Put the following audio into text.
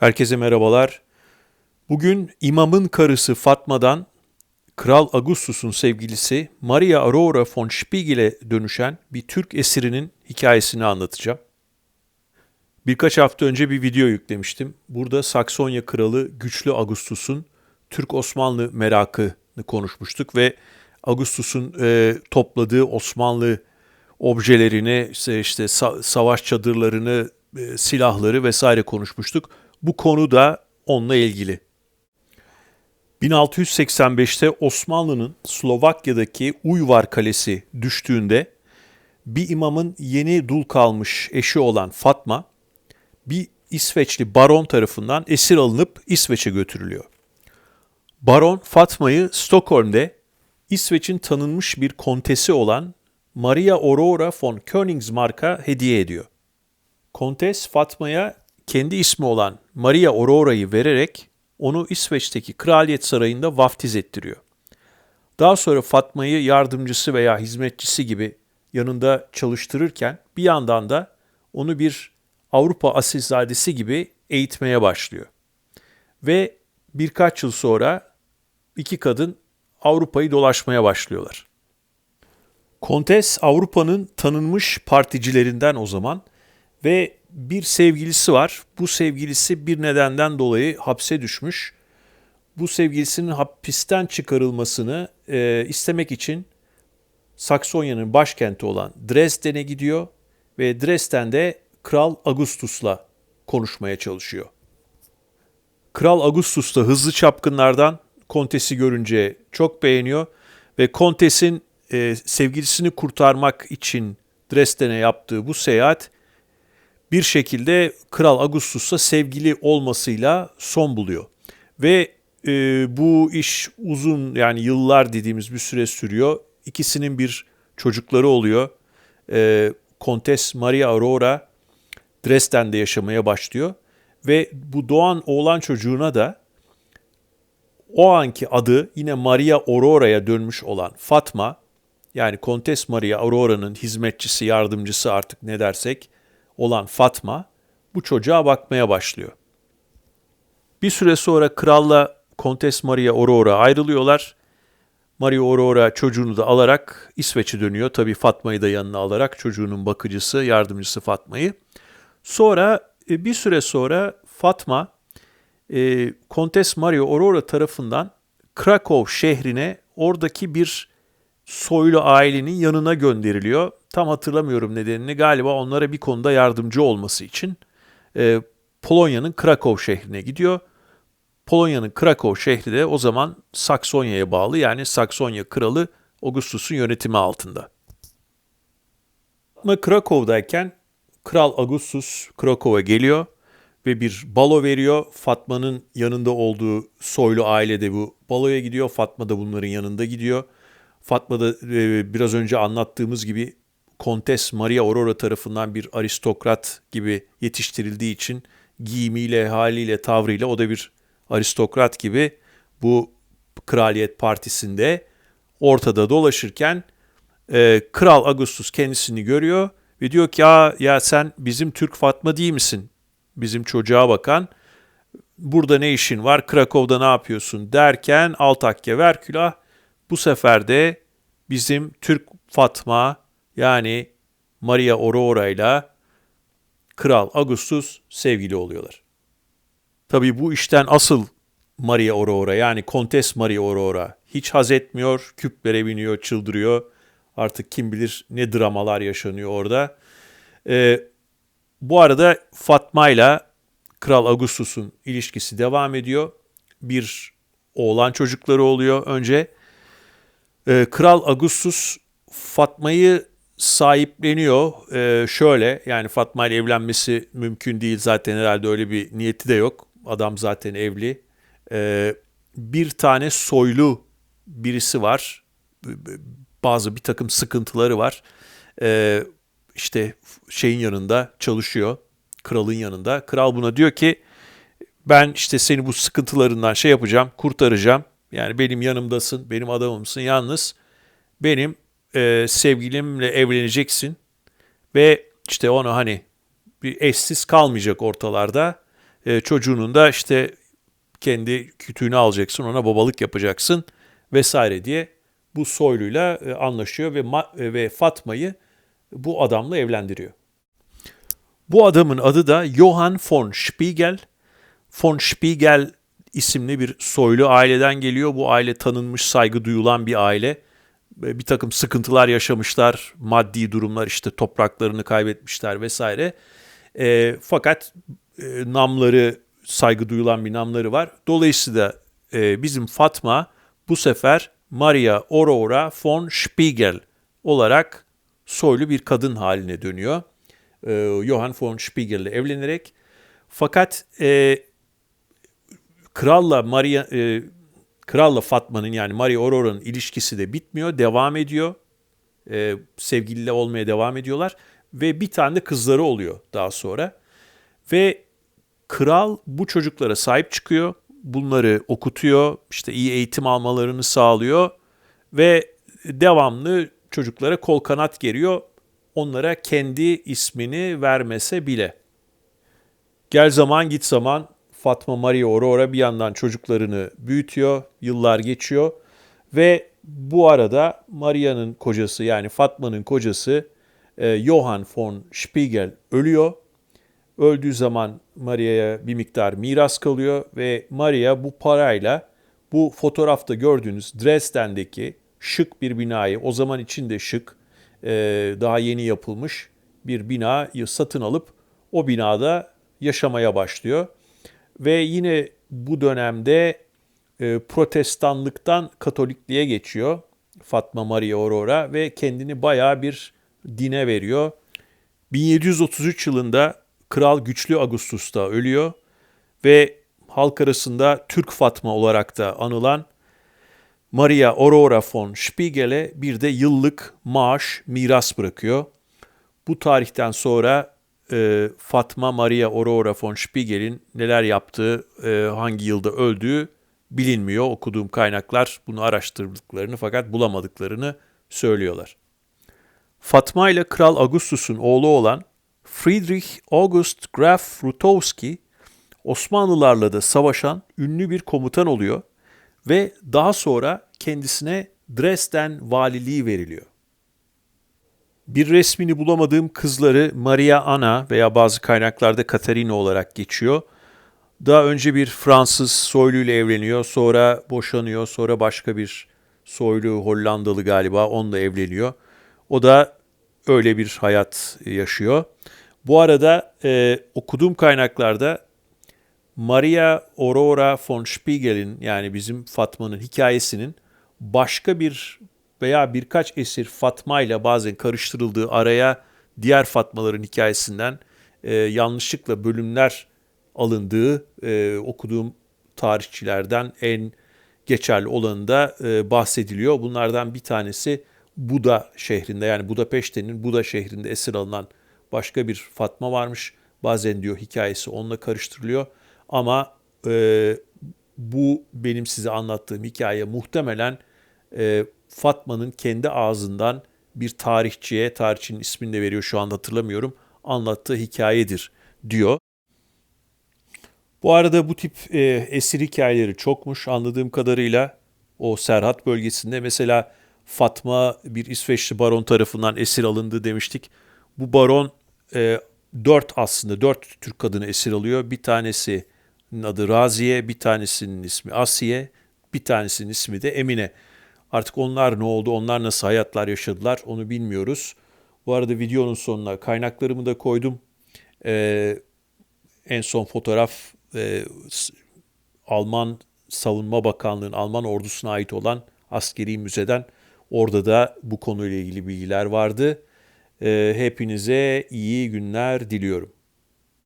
Herkese merhabalar. Bugün imamın karısı Fatma'dan Kral Augustus'un sevgilisi Maria Aurora von Spiegel'e dönüşen bir Türk esirinin hikayesini anlatacağım. Birkaç hafta önce bir video yüklemiştim. Burada Saksonya Kralı Güçlü Augustus'un Türk-Osmanlı merakını konuşmuştuk ve Augustus'un e, topladığı Osmanlı objelerini, işte, işte sa- savaş çadırlarını, e, silahları vesaire konuşmuştuk. Bu konu da onunla ilgili. 1685'te Osmanlı'nın Slovakya'daki Uyvar Kalesi düştüğünde bir imamın yeni dul kalmış eşi olan Fatma bir İsveçli baron tarafından esir alınıp İsveç'e götürülüyor. Baron Fatma'yı Stockholm'de İsveç'in tanınmış bir kontesi olan Maria Aurora von Königsmark'a hediye ediyor. Kontes Fatma'ya kendi ismi olan Maria Aurora'yı vererek onu İsveç'teki kraliyet sarayında vaftiz ettiriyor. Daha sonra Fatma'yı yardımcısı veya hizmetçisi gibi yanında çalıştırırken bir yandan da onu bir Avrupa asilzadesi gibi eğitmeye başlıyor. Ve birkaç yıl sonra iki kadın Avrupa'yı dolaşmaya başlıyorlar. Kontes Avrupa'nın tanınmış particilerinden o zaman ve bir sevgilisi var. Bu sevgilisi bir nedenden dolayı hapse düşmüş. Bu sevgilisinin hapisten çıkarılmasını e, istemek için Saksonya'nın başkenti olan Dresden'e gidiyor ve Dresden'de Kral Augustus'la konuşmaya çalışıyor. Kral Augustus da hızlı çapkınlardan Kontes'i görünce çok beğeniyor ve Kontes'in e, sevgilisini kurtarmak için Dresden'e yaptığı bu seyahat bir şekilde Kral Augustus'la sevgili olmasıyla son buluyor. Ve e, bu iş uzun yani yıllar dediğimiz bir süre sürüyor. İkisinin bir çocukları oluyor. E, Kontes Maria Aurora Dresden'de yaşamaya başlıyor. Ve bu doğan oğlan çocuğuna da o anki adı yine Maria Aurora'ya dönmüş olan Fatma, yani Kontes Maria Aurora'nın hizmetçisi, yardımcısı artık ne dersek, olan Fatma bu çocuğa bakmaya başlıyor. Bir süre sonra kralla Kontes Maria Aurora ayrılıyorlar. Maria Aurora çocuğunu da alarak İsveç'e dönüyor. Tabii Fatma'yı da yanına alarak çocuğunun bakıcısı, yardımcısı Fatma'yı. Sonra e, bir süre sonra Fatma e, Kontes Maria Aurora tarafından Krakow şehrine oradaki bir soylu ailenin yanına gönderiliyor. Tam hatırlamıyorum nedenini. Galiba onlara bir konuda yardımcı olması için e, Polonya'nın Krakow şehrine gidiyor. Polonya'nın Krakow şehri de o zaman Saksonya'ya bağlı yani Saksonya kralı Augustus'un yönetimi altında. Ama Krakow'dayken Kral Augustus Krakow'a geliyor ve bir balo veriyor. Fatma'nın yanında olduğu soylu aile de bu baloya gidiyor. Fatma da bunların yanında gidiyor. Fatma da e, biraz önce anlattığımız gibi Kontes Maria Aurora tarafından bir aristokrat gibi yetiştirildiği için giyimiyle, haliyle, tavrıyla o da bir aristokrat gibi bu kraliyet partisinde ortada dolaşırken e, Kral Augustus kendisini görüyor ve diyor ki ya, ya sen bizim Türk Fatma değil misin? Bizim çocuğa bakan. Burada ne işin var? Krakow'da ne yapıyorsun? Derken Altakya Verkülah bu sefer de bizim Türk Fatma yani Maria Aurora ile Kral Augustus sevgili oluyorlar. Tabii bu işten asıl Maria Aurora yani Kontes Maria Aurora hiç haz etmiyor, küplere biniyor, çıldırıyor. Artık kim bilir ne dramalar yaşanıyor orada. Ee, bu arada Fatma ile Kral Augustus'un ilişkisi devam ediyor. Bir oğlan çocukları oluyor önce. Ee, Kral Augustus Fatma'yı sahipleniyor. Ee, şöyle yani Fatma ile evlenmesi mümkün değil zaten herhalde öyle bir niyeti de yok. Adam zaten evli. Ee, bir tane soylu birisi var. Bazı bir takım sıkıntıları var. Ee, işte şeyin yanında çalışıyor. Kralın yanında. Kral buna diyor ki ben işte seni bu sıkıntılarından şey yapacağım, kurtaracağım. Yani benim yanımdasın, benim adamımsın. Yalnız benim e, sevgilimle evleneceksin ve işte onu hani bir eşsiz kalmayacak ortalarda E, çocuğunun da işte kendi kütüğünü alacaksın, ona babalık yapacaksın vesaire diye bu soyluyla e, anlaşıyor ve Ma- e, ve Fatma'yı bu adamla evlendiriyor. Bu adamın adı da Johann von Spiegel. Von Spiegel isimli bir soylu aileden geliyor. Bu aile tanınmış, saygı duyulan bir aile. Bir takım sıkıntılar yaşamışlar, maddi durumlar işte topraklarını kaybetmişler vesaire. E, fakat e, namları, saygı duyulan bir namları var. Dolayısıyla e, bizim Fatma bu sefer Maria Aurora von Spiegel olarak soylu bir kadın haline dönüyor. E, Johann von Spiegel ile evlenerek. Fakat e, kralla Maria e, kralla Fatma'nın yani Maria Aurora'nın ilişkisi de bitmiyor, devam ediyor. E, sevgiliyle olmaya devam ediyorlar ve bir tane de kızları oluyor daha sonra. Ve kral bu çocuklara sahip çıkıyor. Bunları okutuyor, işte iyi eğitim almalarını sağlıyor ve devamlı çocuklara kol kanat geriyor. Onlara kendi ismini vermese bile. Gel zaman git zaman Fatma Maria Aurora bir yandan çocuklarını büyütüyor, yıllar geçiyor ve bu arada Maria'nın kocası yani Fatma'nın kocası e, Johann von Spiegel ölüyor. Öldüğü zaman Maria'ya bir miktar miras kalıyor ve Maria bu parayla bu fotoğrafta gördüğünüz Dresden'deki şık bir binayı, o zaman için de şık, e, daha yeni yapılmış bir binayı satın alıp o binada yaşamaya başlıyor. Ve yine bu dönemde e, protestanlıktan katolikliğe geçiyor Fatma Maria Aurora ve kendini bayağı bir dine veriyor. 1733 yılında Kral Güçlü Ağustos'ta ölüyor ve halk arasında Türk Fatma olarak da anılan Maria Aurora von Spiegel'e bir de yıllık maaş miras bırakıyor. Bu tarihten sonra e, Fatma Maria Aurora von Spiegel'in neler yaptığı, e, hangi yılda öldüğü bilinmiyor. Okuduğum kaynaklar bunu araştırdıklarını fakat bulamadıklarını söylüyorlar. Fatma ile Kral Augustus'un oğlu olan Friedrich August Graf Rutowski Osmanlılarla da savaşan ünlü bir komutan oluyor ve daha sonra kendisine Dresden valiliği veriliyor. Bir resmini bulamadığım kızları Maria Ana veya bazı kaynaklarda Katarina olarak geçiyor. Daha önce bir Fransız soylu ile evleniyor, sonra boşanıyor, sonra başka bir soylu Hollandalı galiba onunla evleniyor. O da öyle bir hayat yaşıyor. Bu arada e, okuduğum kaynaklarda Maria Aurora von Spiegel'in yani bizim Fatma'nın hikayesinin başka bir veya birkaç esir Fatma ile bazen karıştırıldığı araya diğer Fatmaların hikayesinden e, yanlışlıkla bölümler alındığı e, okuduğum tarihçilerden en geçerli olanında e, bahsediliyor. Bunlardan bir tanesi Buda şehrinde yani Budapeşte'nin Buda şehrinde esir alınan başka bir Fatma varmış. Bazen diyor hikayesi onunla karıştırılıyor. Ama e, bu benim size anlattığım hikaye muhtemelen e, Fatma'nın kendi ağzından bir tarihçiye, tarihçinin ismini de veriyor şu anda hatırlamıyorum, anlattığı hikayedir diyor. Bu arada bu tip e, esir hikayeleri çokmuş anladığım kadarıyla o Serhat bölgesinde. Mesela Fatma bir İsveçli baron tarafından esir alındı demiştik. Bu baron e, dört aslında dört Türk kadını esir alıyor. Bir tanesinin adı Raziye, bir tanesinin ismi Asiye, bir tanesinin ismi de Emine. Artık onlar ne oldu, onlar nasıl hayatlar yaşadılar onu bilmiyoruz. Bu arada videonun sonuna kaynaklarımı da koydum. Ee, en son fotoğraf e, Alman Savunma Bakanlığı'nın Alman ordusuna ait olan askeri müzeden. Orada da bu konuyla ilgili bilgiler vardı. Ee, hepinize iyi günler diliyorum.